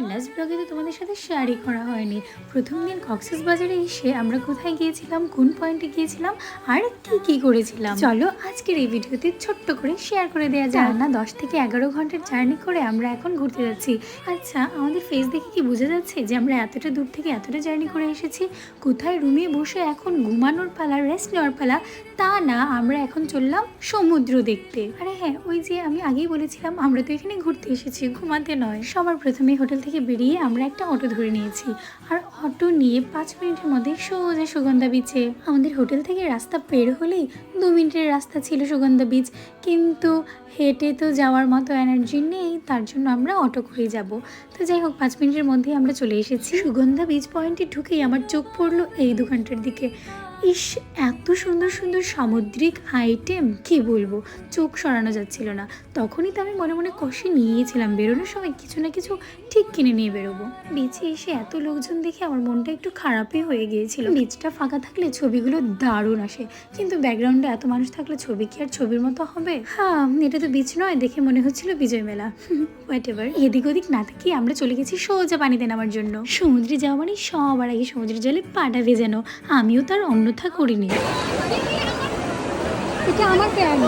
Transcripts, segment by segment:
আমার লাস্ট ব্লগে তো তোমাদের সাথে শেয়ারই করা হয়নি। প্রথম দিন কক্সেস বাজারে এসে আমরা কোথায় গিয়েছিলাম, কোন পয়েন্টে গিয়েছিলাম, আর কি কি করেছিলাম? চলো আজকের এই ভিডিওতে ছোট্ট করে শেয়ার করে দেওয়া যায় না দশ থেকে এগারো ঘণ্টার জার্নি করে আমরা এখন ঘুরতে যাচ্ছি। আচ্ছা আমাদের ফেস দেখে কি বোঝা যাচ্ছে যে আমরা এতটা দূর থেকে এতটা জার্নি করে এসেছি? কোথায় রুমে বসে এখন ঘুমানোর পালা রেস্ট নেওয়ার পালা, তা না, আমরা এখন চললাম সমুদ্র দেখতে। আরে হ্যাঁ ওই যে আমি আগেই বলেছিলাম, আমরা তো এখানে ঘুরতে এসেছি, ঘুমাতে নয়। সবার প্রথমে হোটেল থেকে বেরিয়ে আমরা একটা অটো ধরে নিয়েছি। আর অটো নিয়ে পাঁচ মিনিটের মধ্যে সোজা সুগন্ধা বিচে আমাদের হোটেল থেকে রাস্তা বের হলেই দু মিনিটের রাস্তা ছিল সুগন্ধা বিচ কিন্তু হেঁটে তো যাওয়ার মতো এনার্জি নেই, তার জন্য আমরা অটো করে যাব। তো যাই হোক, পাঁচ মিনিটের মধ্যেই আমরা চলে এসেছি। সুগন্ধা বিচ পয়েন্টে ঢুকেই আমার চোখ পড়ল এই দোকানটার দিকে। ইস, এত সুন্দর সুন্দর সামুদ্রিক আইটেম কি বলব? চোখ সরানো যাচ্ছিল না। তখনই তো আমি মনে মনে কষে নিয়েছিলাম। বেরোনোর সময় কিছু না কিছু ঠিক কিনে নিয়ে বেরোবো। বিচে এসে এত লোকজন দেখে আমার মনটা একটু খারাপই হয়ে গিয়েছিল। বিচটা ফাঁকা থাকলে ছবিগুলো দারুণ আসে। কিন্তু ব্যাকগ্রাউন্ডে এত মানুষ থাকলে ছবি কি আর ছবির মতো হবে? হ্যাঁ এটা তো বিচ নয়, দেখে মনে হচ্ছিল বিজয় মেলা। হোয়াট এভার এদিক ওদিক না থেকে আমরা চলে গেছি সোজা পানিতে নামার জন্য। সমুদ্রে যাওয়া মানে সবার আগে সমুদ্রের জলে পাটা ভেজানো। আমিও তার অন্যথা করিনি। এটা আমার প্যান্ট।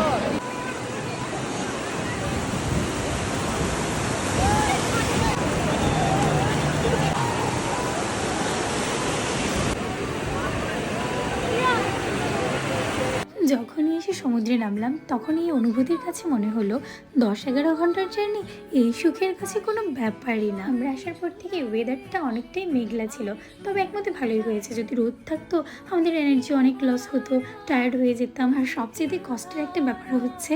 যখনই এসে সমুদ্রে নামলাম, তখন এই অনুভূতির কাছে মনে হলো দশ এগারো ঘণ্টার জার্নি এই সুখের কাছে কোনো ব্যাপারই না। আমরা আসার পর থেকে ওয়েদারটা অনেকটাই মেঘলা ছিল, তবে একমতে ভালোই হয়েছে। যদি রোদ থাকতো, আমাদের এনার্জি অনেক লস হতো টায়ার্ড হয়ে যেতাম। আর সবচেয়ে কষ্টের একটা ব্যাপার হচ্ছে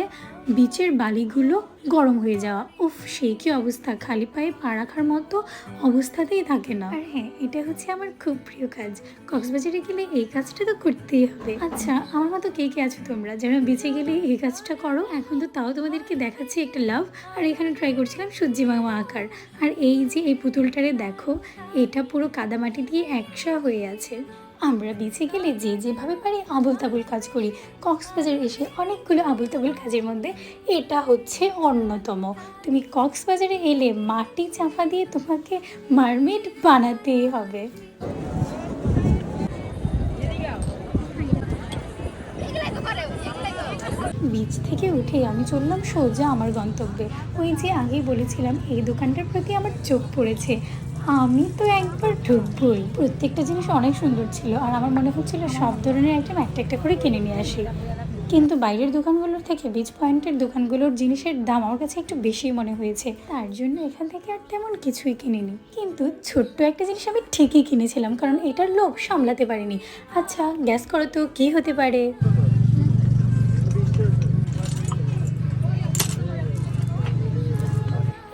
বিচের বালিগুলো গরম হয়ে যাওয়া। উফ সেই কি অবস্থা? খালি পায়ে পা রাখার মতো অবস্থাতেই থাকে না। আর হ্যাঁ এটা হচ্ছে আমার খুব প্রিয় কাজ। কক্সবাজারে গেলে এই কাজটা তো করতেই হবে। আচ্ছা আমার মতো কে কে আছো তোমরা? যারা বেঁচে গেলে এই কাজটা করো এখন তো তাও তোমাদেরকে দেখাচ্ছি একটা লাভ। আর এখানে ট্রাই করছিলাম সূর্যি মামা আঁকার। আর এই যে এই পুতুলটারে দেখো এটা পুরো কাদামাটি দিয়ে একসা হয়ে আছে। আমরা বেঁচে গেলে যে যেভাবে পারি আবুল তাবুল কাজ করি। কক্সবাজার এসে অনেকগুলো আবুল তাবুল কাজের মধ্যে এটা হচ্ছে অন্যতম। তুমি কক্সবাজারে এলে মাটি চাপা দিয়ে তোমাকে মারমেড বানাতেই হবে। বিচ থেকে উঠে আমি চললাম সোজা আমার গন্তব্যে। ওই যে আগেই বলেছিলাম, এই দোকানটার প্রতি আমার চোখ পড়েছে। আমি তো একবার ঢুকবই। প্রত্যেকটা জিনিস অনেক সুন্দর ছিল আর আমার মনে হচ্ছিল সব ধরনের আইটেম একটা একটা করে কিনে নিয়ে আসি। কিন্তু বাইরের দোকানগুলোর থেকে বিচ পয়েন্টের দোকানগুলোর জিনিসের দাম আমার কাছে একটু বেশি মনে হয়েছে। তার জন্য এখান থেকে আর তেমন কিছুই কিনিনি। কিন্তু ছোট্ট একটা জিনিস আমি ঠিকই কিনেছিলাম কারণ এটার লোভ সামলাতে পারিনি। আচ্ছা গ্যাস করো তো কী হতে পারে?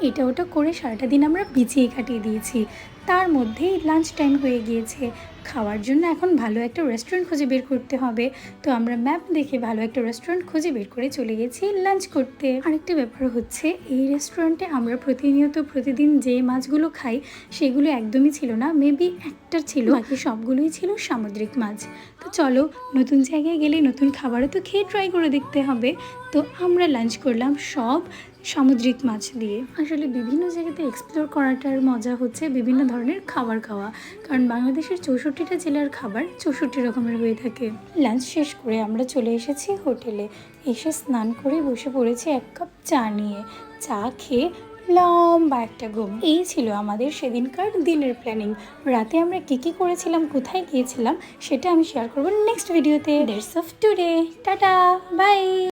এটা ওটা করে সারাটা দিন আমরা বিছিয়ে কাটিয়ে দিয়েছি। তার মধ্যেই লাঞ্চ টাইম হয়ে গিয়েছে। খাওয়ার জন্য এখন ভালো একটা রেস্টুরেন্ট খুঁজে বের করতে হবে। তো আমরা ম্যাপ দেখে ভালো একটা রেস্টুরেন্ট খুঁজে বের করে চলে গেছি লাঞ্চ করতে। আরেকটা ব্যাপার হচ্ছে, এই রেস্টুরেন্টে আমরা প্রতিনিয়ত প্রতিদিন যে মাছগুলো খাই, সেগুলো একদমই ছিল না। মেবি একটা ছিল। বাকি সবগুলোই ছিল সামুদ্রিক মাছ। তো চলো, নতুন জায়গায় গেলে নতুন খাবারও তো খেয়ে ট্রাই করে দেখতে হবে। তো আমরা লাঞ্চ করলাম সব সামুদ্রিক মাছ দিয়ে। আসলে বিভিন্ন জায়গাতে এক্সপ্লোর করাটার মজা হচ্ছে, বিভিন্ন ধরনের খাবার খাওয়া। কারণ বাংলাদেশের চৌষট্টিটা জেলার খাবার চৌষট্টি রকমের হয়ে থাকে। লাঞ্চ শেষ করে আমরা চলে এসেছি হোটেলে। এসে স্নান করে বসে পড়েছি এক কাপ চা নিয়ে। চা খেয়ে লম্বা একটা ঘুম। এই ছিল আমাদের সেদিনকার দিনের প্ল্যানিং রাতে আমরা কী কী করেছিলাম, কোথায় গিয়েছিলাম, সেটা আমি শেয়ার করব নেক্সট ভিডিওতে dates of today tata bye